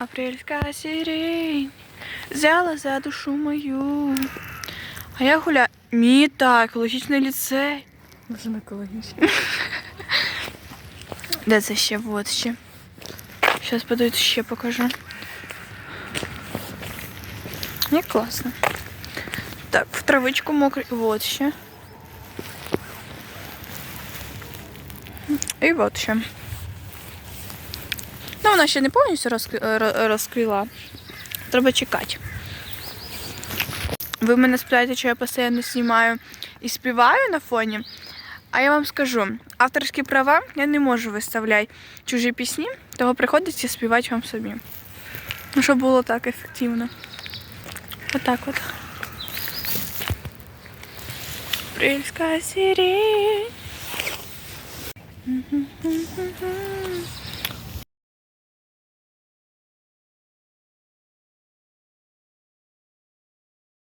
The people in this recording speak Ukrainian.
Апрельська сирень взяла за душу мою. А я гуляю. Міта, екологічний ліцей. Дуже екологічно. Де це ще? Вот ще. Зараз подивись, ще покажу. Як класно. Так, в травичку мокрий. Вот ще. І от ще. Ну, вона ще не повністю розкри- розкрила. Треба чекати. Ви мене спитаєте, що я постійно знімаю і співаю на фоні. А я вам скажу, авторські права я не можу виставляти чужі пісні, того приходиться співати вам собі. Ну, щоб було так ефективно. Отак от. Апрельська сирень.